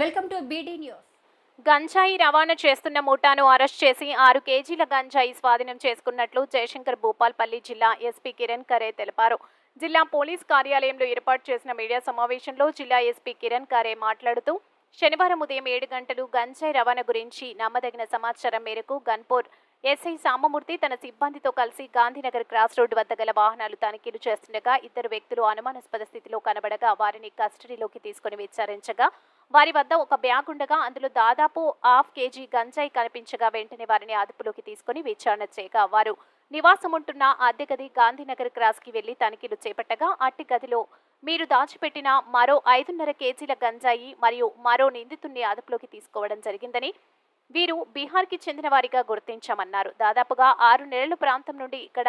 Welcome to beedi news. గంజాయి రవాణా చేస్తున్న ముఠాను అరెస్ట్ చేసి ఆరు కేజీల గంజాయి స్వాధీనం చేసుకున్నట్లు జయశంకర్ భూపాల్పల్లి జిల్లా ఎస్పీ కిరణ్ ఖరే తెలిపారు. జిల్లా పోలీస్ కార్యాలయంలో ఏర్పాటు చేసిన మీడియా సమావేశంలో జిల్లా ఎస్పీ కిరణ్ ఖరే మాట్లాడుతూ శనివారం ఉదయం ఏడు గంటలు గంజాయి రవాణా గురించి నమ్మదగిన సమాచారం మేరకు గన్పూర్ ఎస్ఐ సామమూర్తి తన సిబ్బందితో కలిసి గాంధీనగర్ క్రాస్ రోడ్డు వద్ద గల వాహనాలు తనిఖీలు చేస్తుండగా ఇద్దరు వ్యక్తులు అనుమానాస్పద స్థితిలో కనబడగా వారిని కస్టడీలోకి తీసుకుని విచారించగా వారి వద్ద ఒక బ్యాగ్ ఉండగా అందులో దాదాపు హాఫ్ కేజీ గంజాయి కనిపించగా వెంటనే వారిని అదుపులోకి తీసుకుని విచారణ చేయగా వారు నివాసం ఉంటున్న అద్దె గది గాంధీనగర్ క్రాస్కి వెళ్ళి తనిఖీలు చేపట్టగా అట్టి గదిలో మీరు దాచిపెట్టిన మరో ఐదున్నర కేజీల గంజాయి మరియు మరో నిందితుణ్ణి అదుపులోకి తీసుకోవడం జరిగిందని వీరు బీహార్కి చెందిన వారిగా గుర్తించామన్నారు. దాదాపుగా ఆరు నెలల ప్రాంతం నుండి ఇక్కడ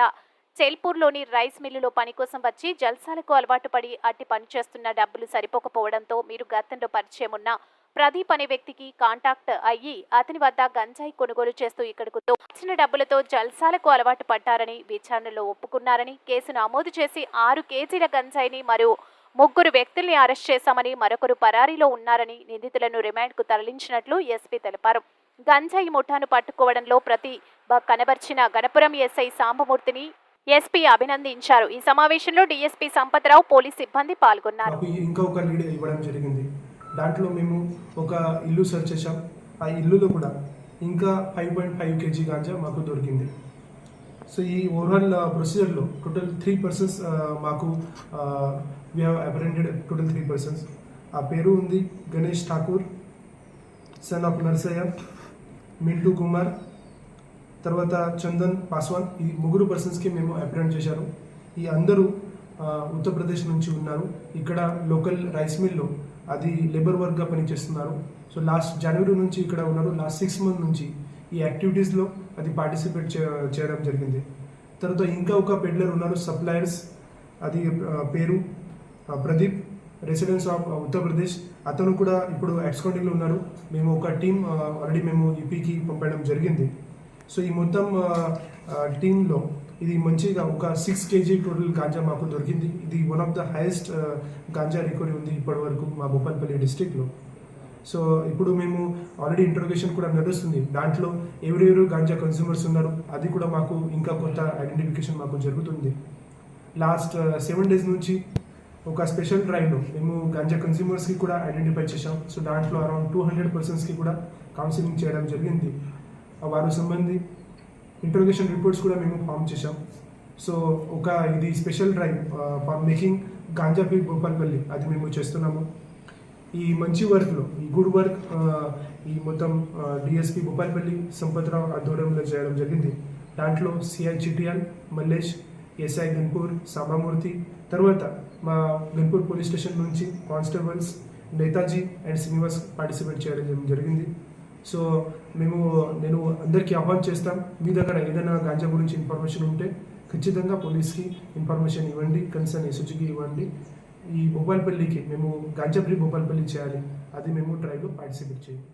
చెల్పూర్లోని రైస్ మిల్లులో పని కోసం వచ్చి జల్సాలకు అలవాటు పడి అట్టి పనిచేస్తున్న డబ్బులు సరిపోకపోవడంతో మీరు గతంలో పరిచయం ఉన్న ప్రదీప్ అనే వ్యక్తికి కాంటాక్ట్ అయ్యి అతని వద్ద గంజాయి కొనుగోలు చేస్తూ ఇక్కడకు వచ్చిన డబ్బులతో జల్సాలకు అలవాటు పడ్డారని విచారణలో ఒప్పుకున్నారని కేసు నమోదు చేసి ఆరు కేజీల గంజాయిని మరియు ముగ్గురు వ్యక్తుల్ని అరెస్ట్ చేశామని మరొకరు పరారీలో ఉన్నారని నిందితులను రిమాండ్కు తరలించినట్లు ఎస్పీ తెలిపారు. గంజాయి ముఠాను పట్టుకోవడంలో ప్రతి బ- కనబర్చిన గణపురం ఎస్ఐ సాంబమూర్తిని ఎస్పీ అభినందించారు. ఈ సమావేశంలో డీఎస్పీ సంపత్రావు పోలీస్ సిబ్బంది పాల్గొన్నారు. దాంట్లో మేము ఒక ఇల్లు సెర్చ్ చేసాం ఆ ఇల్లులో కూడా ఇంకా five point five KG ganja మాకు దొరికింది. సో ఈ ఓవరాల్ ప్రొసీజర్లో టోటల్ త్రీ పర్సన్స్ మాకు we have apprehended total three persons ఆ పేరు ఉంది గణేష్ ఠాకూర్ సన్ ఆఫ్ నర్సయ్య మింటూ కుమార్ తర్వాత చందన్ పాస్వాన్. ఈ ముగ్గురు పర్సన్స్కి మేము అప్రెంట్ చేశారు. ఈ అందరూ uh, ఉత్తరప్రదేశ్ నుంచి ఉన్నారు. ఇక్కడ లోకల్ రైస్ మిల్లో అది లేబర్ వర్క్గా పనిచేస్తున్నారు. సో లాస్ట్ జనవరి నుంచి ఇక్కడ ఉన్నారు. లాస్ట్ సిక్స్ మంత్ నుంచి ఈ యాక్టివిటీస్లో అది పార్టిసిపేట్ చే- చేయడం జరిగింది. తర్వాత ఇంకా ఒక పెడ్లర్ ఉన్నారు సప్లయర్స్ అది పేరు ప్రదీప్. రెసిడెన్స్ ఆఫ్ ఉత్తరప్రదేశ్ అతను కూడా ఇప్పుడు ఎక్స్కౌంటింగ్లో ఉన్నారు. మేము ఒక టీం ఆల్రెడీ మేము యూపీకి పంపడం జరిగింది. సో ఈ మొత్తం టీంలో ఇది మంచిగా ఒక సిక్స్ కేజీ టోటల్ గాంజా మాకు దొరికింది. ఇది one of the highest ganja recovery ఉంది ఇప్పటి వరకు మా భూపాల్పల్లి డిస్టిక్లో సో ఇప్పుడు మేము ఆల్రెడీ ఇంట్రోగేషన్ కూడా నడుస్తుంది. దాంట్లో ఎవరెవరు గాంజా కన్స్యూమర్స్ ఉన్నారు అది కూడా మాకు ఇంకా కొత్త ఐడెంటిఫికేషన్ మాకు జరుగుతుంది. లాస్ట్ సెవెన్ డేస్ నుంచి ఒక స్పెషల్ డ్రైవ్ మేము గాంజా కన్స్యూమర్స్కి కూడా ఐడెంటిఫై చేశాం. సో దాంట్లో అరౌండ్ టూ హండ్రెడ్ పర్సన్స్కి కూడా కౌన్సిలింగ్ చేయడం జరిగింది. వారు సంబంధి ఇంట్రోగేషన్ రిపోర్ట్స్ కూడా మేము ఫామ్ చేశాం. సో ఒక ఇది special drive for making ganja free Bhupalpally అది మేము చేస్తున్నాము. ఈ మంచి వర్క్లో ఈ గుడ్ వర్క్ ఈ మొత్తం డిఎస్పి భూపాల్పల్లి సంపత్రావు ఆధ్వర్యంలో చేయడం జరిగింది. దాంట్లో సిఐ చిటియాన్ మల్లేష్ ఎస్ఐ గన్పూర్ సాంబామూర్తి తర్వాత మా గన్పూర్ పోలీస్ స్టేషన్ నుంచి constables Netaji and Srinivas participate చేయడం జరిగింది. సో మేము నేను అందరికీ ఆహ్వాన్ చేస్తాం. మీ దగ్గర ఏదైనా గాంజా గురించి ఇన్ఫర్మేషన్ ఉంటే ఖచ్చితంగా పోలీస్కి ఇన్ఫర్మేషన్ ఇవ్వండి. కన్సర్న్ ఎస్హెచ్కి ఇవ్వండి. ఈ భూపాల్పల్లికి మేము గాంజా ఫ్రీ భూపాల్పల్లి చేయాలి. అది మేము ట్రైలో పార్టిసిపేట్ చేయాలి